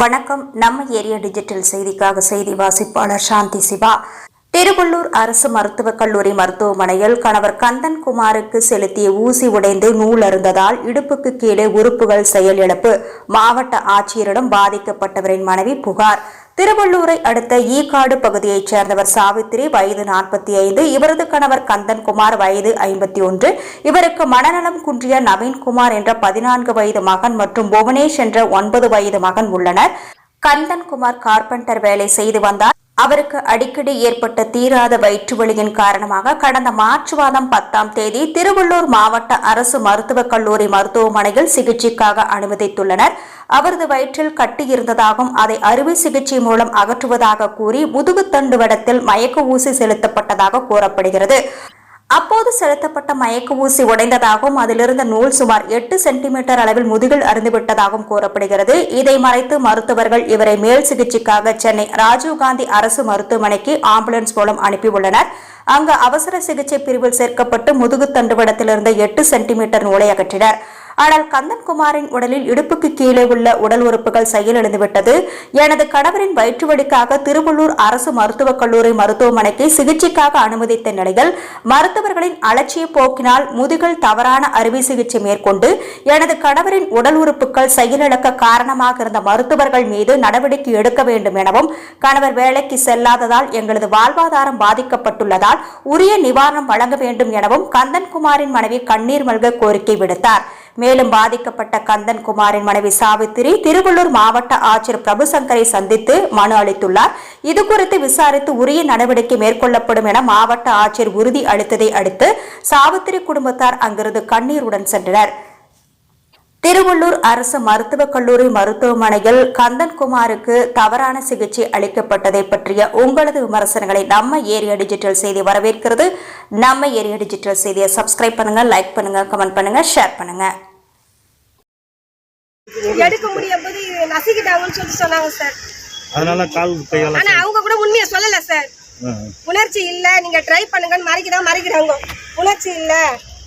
வணக்கம். நம்ம area digital செய்திக்காக செய்தி வாசிப்பாளர் சாந்தி சிவா. திருவள்ளூர் அரசு மருத்துவக் கல்லூரி மருத்துவமனையில் கணவர் கந்தன் குமாருக்கு செலுத்திய ஊசி உடைந்து நூல் அருந்ததால் இடுப்புக்கு கீழே உறுப்புகள் செயலிழப்பு. மாவட்ட ஆட்சியரிடம் பாதிக்கப்பட்டவரின் மனைவி புகார். திருவள்ளூரை அடுத்த ஈகாடு பகுதியைச் சேர்ந்தவர் சாவித்திரி வயது நாற்பத்தி ஐந்து இவரது கணவர் கந்தன்குமார் வயது ஐம்பத்தி ஒன்று இவருக்கு மனநலம் குன்றிய நவீன்குமார் என்ற பதினான்கு வயது மகன் மற்றும் புவனேஷ் என்ற ஒன்பது வயது மகன் உள்ளனர். கந்தன்குமார் கார்பெண்டர் வேலை செய்து வந்தார். அவருக்கு அடிக்கடி ஏற்பட்ட தீராத வயிற்று வலியின் காரணமாக கடந்த மார்ச் மாதம் பத்தாம் தேதி திருவள்ளூர் மாவட்ட அரசு மருத்துவக் கல்லூரி மருத்துவமனையில் சிகிச்சைக்காக அனுமதித்துள்ளனர். அவரது வயிற்றில் கட்டியிருந்ததாகவும் அதை அறுவை சிகிச்சை மூலம் அகற்றுவதாக கூறி முதுகுத்தண்டு வடத்தில் மயக்க ஊசி செலுத்தப்பட்டதாக கூறப்படுகிறது. அப்போது செலுத்தப்பட்ட மயக்க ஊசி உடைந்ததாகவும் அதிலிருந்த நூல் சுமார் எட்டு சென்டிமீட்டர் அளவில் முதுகில் அருந்துவிட்டதாகவும் கூறப்படுகிறது. இதை மறைத்து மருத்துவர்கள் இவரை மேல் சிகிச்சைக்காக சென்னை ராஜீவ்காந்தி அரசு மருத்துவமனைக்கு ஆம்புலன்ஸ் மூலம் அனுப்பியுள்ளனர். அங்கு அவசர சிகிச்சை பிரிவில் சேர்க்கப்பட்டு முதுகு தண்டுவடத்திலிருந்து எட்டு சென்டிமீட்டர் நூலை அகற்றினர். ஆனால் கந்தன்குமாரின் உடலில் இடுப்புக்கு கீழே உள்ள உடல் உறுப்புகள் செயலிழந்துவிட்டது எனது கணவரின் வயிற்றுவடிக்காக திருவள்ளூர் அரசு மருத்துவக் கல்லூரி மருத்துவமனைக்கு சிகிச்சைக்காக அனுமதித்த நிலையில் மருத்துவர்களின் அலட்சிய போக்கினால் முதுகில் தவறான அறுவை சிகிச்சை மேற்கொண்டு எனது கணவரின் உடல் உறுப்புகள் செயலிழக்க காரணமாக இருந்த மருத்துவர்கள் மீது நடவடிக்கை எடுக்க வேண்டும் எனவும் கணவர் வேலைக்கு செல்லாததால் எங்களது வாழ்வாதாரம் பாதிக்கப்பட்டுள்ளதால் உரிய நிவாரணம் வழங்க வேண்டும் எனவும் கந்தன்குமாரின் மனைவி கண்ணீர் மல்க கோரிக்கை விடுத்தார். மேலும் பாதிக்கப்பட்ட கந்தன் குமாரின் மனைவி சாவித்திரி திருவள்ளூர் மாவட்ட ஆட்சியர் பிரபுசங்கரை சந்தித்து மனு அளித்துள்ளார். இதுகுறித்து விசாரித்து உரிய நடவடிக்கை மேற்கொள்ளப்படும் என மாவட்ட ஆட்சியர் உறுதி அளித்ததை அடுத்து சாவித்திரி குடும்பத்தார் அங்கிருந்து கண்ணீருடன் சென்றனர். திருவள்ளூர் அரசு மருத்துவக் கல்லூரி மருத்துவமனையில் கந்தன்குமாருக்கு தவறான சிகிச்சை அளிக்கப்பட்டதை பற்றிய உங்களது விமர்சனங்களை நம்ம ஏரியா டிஜிட்டல் செய்தி வரவேற்கிறது. நம்ம ஏரியா டிஜிட்டல் செய்தியை சப்ஸ்கிரைப் பண்ணுங்க லைக் பண்ணுங்க கமெண்ட் பண்ணுங்க ஷேர் பண்ணுங்க. எடுக்க முடியும் போது நசுக்கிட்டாங்கன்னு சொல்லி சொன்னாங்க சார். அதனால கால் கையால ஆனா அவங்க கூட உண்மையை சொல்லல சார். உணர்ச்சி இல்ல நீங்க ட்ரை பண்ணுங்கன்னு மறைக்கதான் மறைக்கிறாங்க. உணர்ச்சி இல்ல.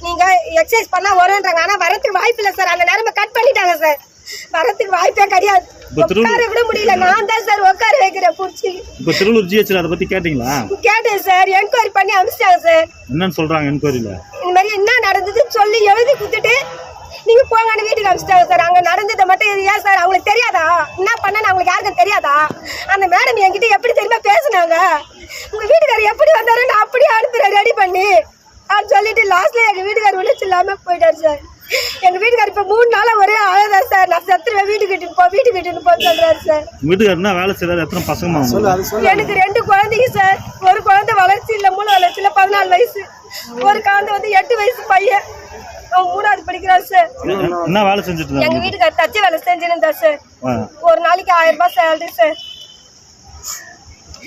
நீங்க எக்ஸசைஸ் பண்ணா வரும்ன்றாங்க. ஆனா வரதுக்கு வாய்ப்பு இல்ல சார் அந்த நேரமே கட் பண்ணிட்டாங்க சார் வரதுக்கு வாய்ப்பே கிடையாது. உட்கார விட முடியல. நான் தான் சார் உட்கார வைக்கிறேன் புடிச்சு இப்ப திருவள்ளூர் ஜிஹெச்ல அதை பத்தி கேட்டீங்களா? கேட்டேன் சார் என்கொயரி பண்ணி அனுப்பிச்சிட்டாங்க சார் என்னன்னு சொல்றாங்க என்கொயரியில இந்த மாதிரி என்ன நடந்ததுன்னு சொல்லி எழுதி கொடுத்துட்டு நீங்க போங்கன்னு வீட்டுக்கு அனுப்பிச்சிட்டாங்க சார் அங்க நடந்ததை மட்டும் ஏன் சார் அவங்களுக்கு தெரியாதா? என்ன பண்ண அவங்களுக்கு யாருக்கும் தெரியாதா? அந்த மேடம் என்கிட்ட எப்படி தெரியுமா பேசுனாங்க? உங்க வீட்டுக்காரர் எப்படி வந்தாரு நான் அப்படியே அனுப்புறேன் ரெடி பண்ணி. அப்படின்னு சொல்லிட்டு லாஸ்ட்ல எங்க வீட்டுக்காரர் விழிச்சு இல்லாம போயிட்டாரு சார் எங்க வீட்டுக்காரர் இப்ப மூணு நாளா ஒரே அழகா சார் நான் செத்துருவேன் வீட்டுக்கு போ வீட்டுக்கு போன்னு சொல்றாரு சார் வீட்டுக்காரர் என்ன வேலை செய்யறாரு எத்தனை பசங்க? எனக்கு ரெண்டு குழந்தைங்க சார் ஒரு குழந்தை வளர்ச்சி இல்ல மூணு வளர்ச்சி இல்ல பதினாலு வயசு. ஒரு குழந்தை வந்து எட்டு வயசு பையன். அவன் மூணாவது படிக்கிறான் சார் என்ன வேலை செஞ்சுட்டு எங்க வீட்டுக்காரர் தச்சு வேலை செஞ்சுருந்தா சார். ஒரு நாளைக்கு ஆயிரம் ரூபாய் சேலரி சார்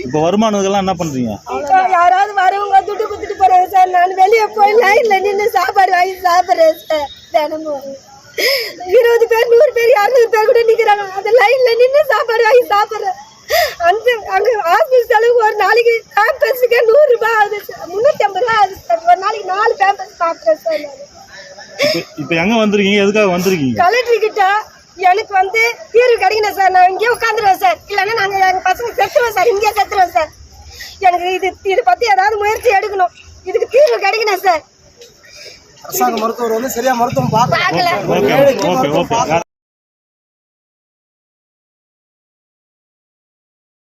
இப்ப வருமானம் இதெல்லாம் என்ன பண்றீங்க? இப்போ யாராவது வரவங்க துட்டு குத்துட்டு போறாங்க சார். நான் வெளியே போய் லைன்ல நின்று சாப்பாடு வாங்கி சாப்பிடுறேன் சார் தினமும். இருபது பேர் நூறு பேர் இரநூறு பேர் கூட நிக்கிறாங்க. அந்த லைன்ல நின்று சாப்பாடு வாங்கி சாப்பிடுறேன். அந்த அங்க ஆபீஸ் செலவு ஒரு நாளைக்கு பேம்பர்ஸுக்கே நூறு ரூபாய் ஆகுது சார். முன்னூத்தி ஐம்பது ரூபாய் ஆகுது சார். ஒரு நாளைக்கு நாலு பேம்பர்ஸ் சாப்பிட்றேன் சார் இப்ப எங்க வந்திருக்கீங்க? எதுக்காக வந்திருக்கீங்க? கலெக்டர் கிட்ட எனக்கு வந்து தீர்வு கிடைக்கணும் சார். நான் இங்கேயே உட்காந்துருவேன் சார். இல்லைன்னா நாங்கள் செத்துருவோம் சார் இங்கேயே செத்துருவோம் சார். எனக்கு இது இதை பற்றி ஏதாவது முயற்சி எடுக்கணும். இதுக்கு தீர்வு கிடைக்கணும் சார். அரசாங்க மருத்துவர் வந்து சரியா மருத்துவம் பார்க்கல.